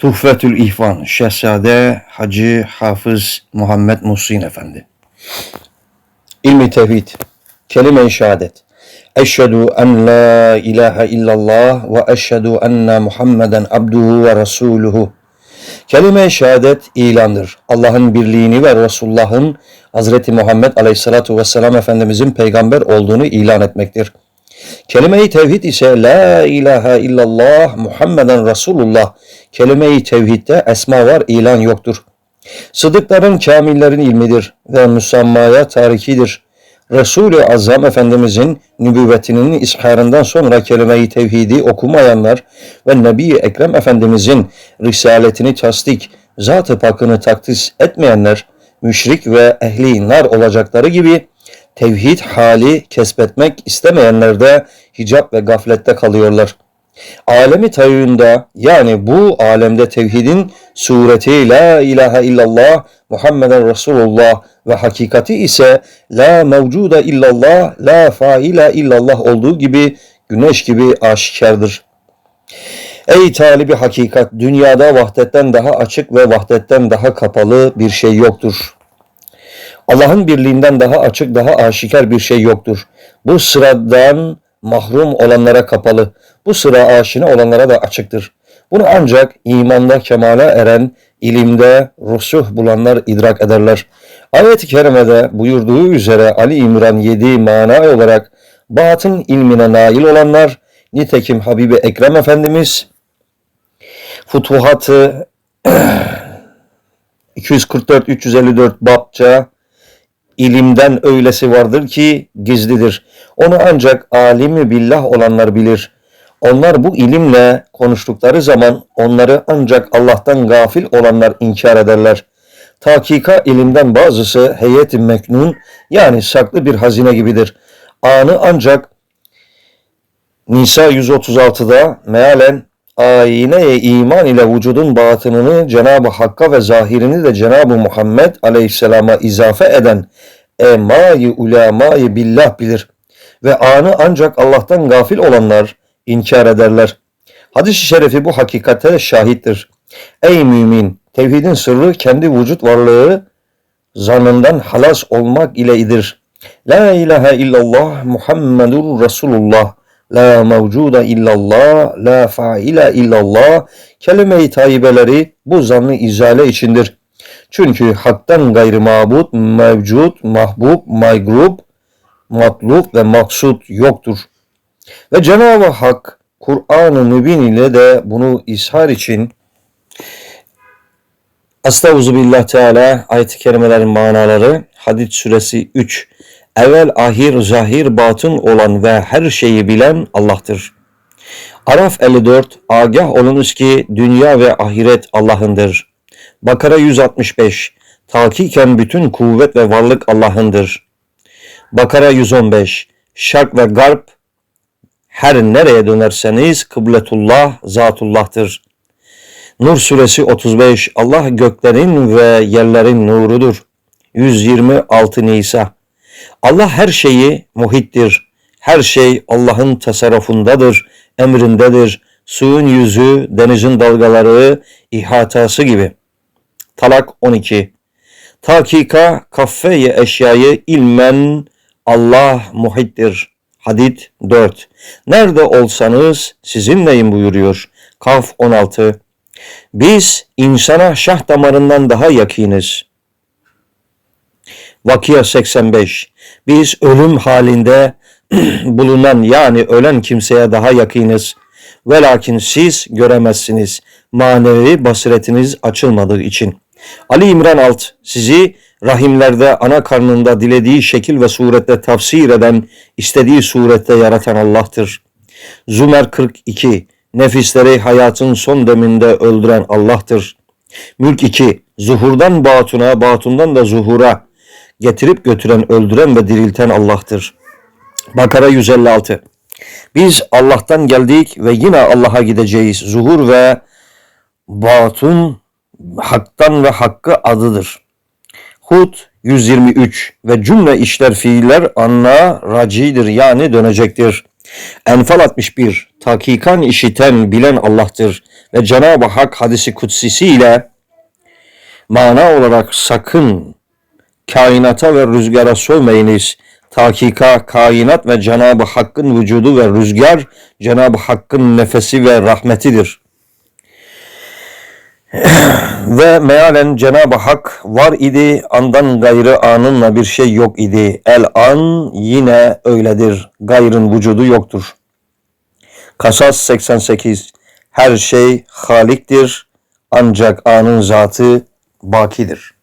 Tuhfetül İhvan Şehzade Hacı Hafız Muhammed Muhsin Efendi İlmi Tevhid Kelime-i Şehadet Eşhedü en la ilahe illallah ve eşhedü enne Muhammeden abduhu ve resuluhu Kelime-i şehadet ilandır. Allah'ın birliğini ve Resulullah'ın Hazreti Muhammed Aleyhisselatu Vesselam Efendimizin peygamber olduğunu ilan etmektir. Kelime-i tevhid ise La ilahe illallah Muhammeden Resulullah. Kelime-i tevhidde esma var, ilan yoktur. Sıdıkların, kamillerin ilmidir ve müsammaya tarikidir. Resul-i Azam Efendimizin nübüvvetinin isharından sonra kelime-i tevhidi okumayanlar ve Nebi Ekrem Efendimizin risaletini tasdik, zat-ı pakını takdis etmeyenler, müşrik ve ehli nar olacakları gibi tevhid hali kesbetmek istemeyenler de hicap ve gaflette kalıyorlar. Alemi tayyunda yani bu alemde tevhidin sureti La ilahe illallah Muhammeden Resulullah ve hakikati ise La mevcuda illallah La faile illallah olduğu gibi güneş gibi aşikardır. Ey talibi hakikat dünyada vahdetten daha açık ve vahdetten daha kapalı bir şey yoktur. Allah'ın birliğinden daha açık, daha aşikar bir şey yoktur. Bu sıradan mahrum olanlara kapalı, bu sıra aşina olanlara da açıktır. Bunu ancak imanda kemale eren, ilimde rusuh bulanlar idrak ederler. Ayet-i kerimede buyurduğu üzere Ali İmran 7 mana olarak batın ilmine nail olanlar, nitekim Habibi Ekrem Efendimiz Futuhatı 244-354 babça ilimden öylesi vardır ki gizlidir. Onu ancak alimi billah olanlar bilir. Onlar bu ilimle konuştukları zaman onları ancak Allah'tan gafil olanlar inkar ederler. Takika ilimden bazısı heyet-i meknun yani saklı bir hazine gibidir. Anı ancak Nisa 136'da mealen ayine iman ile vücudun batınını Cenab-ı Hakk'a ve zahirini de Cenab-ı Muhammed Aleyhisselam'a izafe eden emayı ulemayı billah bilir. Ve anı ancak Allah'tan gafil olanlar inkar ederler. Hadis-i şerifi bu hakikate şahittir. Ey mümin! Tevhidin sırrı kendi vücut varlığı zanından halas olmak iledir. La ilahe illallah Muhammedur Resulullah. La mevcuda illallah, la faile illallah kelime-i tayyibeleri bu zannı izale içindir. Çünkü haktan gayrı mabut, mevcut, mahbub, maygrup, matlub ve maksud yoktur. Ve Cenab-ı Hak Kur'an-ı Mübin ile de bunu ishar için Estağfirullah Teala ayet-i kerimelerin manaları Hadid suresi 3 Evvel ahir zahir batın olan ve her şeyi bilen Allah'tır. Araf 54 Agah olunuz ki dünya ve ahiret Allah'ındır. Bakara 165 Takiken bütün kuvvet ve varlık Allah'ındır. Bakara 115 Şark ve garp her nereye dönerseniz kıbletullah zatullah'tır. Nur suresi 35 Allah göklerin ve yerlerin nurudur. 126 Nisa Allah her şeyi muhittir. Her şey Allah'ın tasarrufundadır, emrindedir. Suyun yüzü, denizin dalgaları, ihatası gibi. Talak 12 Takika kaffeye eşyayı ilmen Allah muhittir. Hadid 4 Nerede olsanız sizinleyim buyuruyor. Kaf 16 Biz insana şah damarından daha yakiniz. Vakia 85 Biz ölüm halinde bulunan yani ölen kimseye daha yakiniz. Velakin siz göremezsiniz. Manevi basiretiniz açılmadığı için. Ali İmran Alt sizi rahimlerde ana karnında dilediği şekil ve surette tafsir eden, istediği surette yaratan Allah'tır. Zümer 42 Nefisleri hayatın son deminde öldüren Allah'tır. Mülk 2 Zuhurdan batuna, batundan da zuhura getirip götüren, öldüren ve dirilten Allah'tır. Bakara 156 Biz Allah'tan geldik ve yine Allah'a gideceğiz. Zuhur ve batun haktan ve hakkı adıdır. Hud 123 ve cümle işler fiiller anla racidir yani dönecektir. Enfal 61 Takikan işiten bilen Allah'tır. Ve Cenab-ı Hak hadisi kutsisi ile mana olarak sakın kainata ve rüzgara sövmeyiniz. Takika, kainat ve Cenab-ı Hakk'ın vücudu ve rüzgar Cenab-ı Hakk'ın nefesi ve rahmetidir. ve mealen Cenab-ı Hak var idi, andan gayrı anınla bir şey yok idi. El an yine öyledir, gayrın vücudu yoktur. Kasas 88 Her şey haliktir, ancak anın zatı bakidir.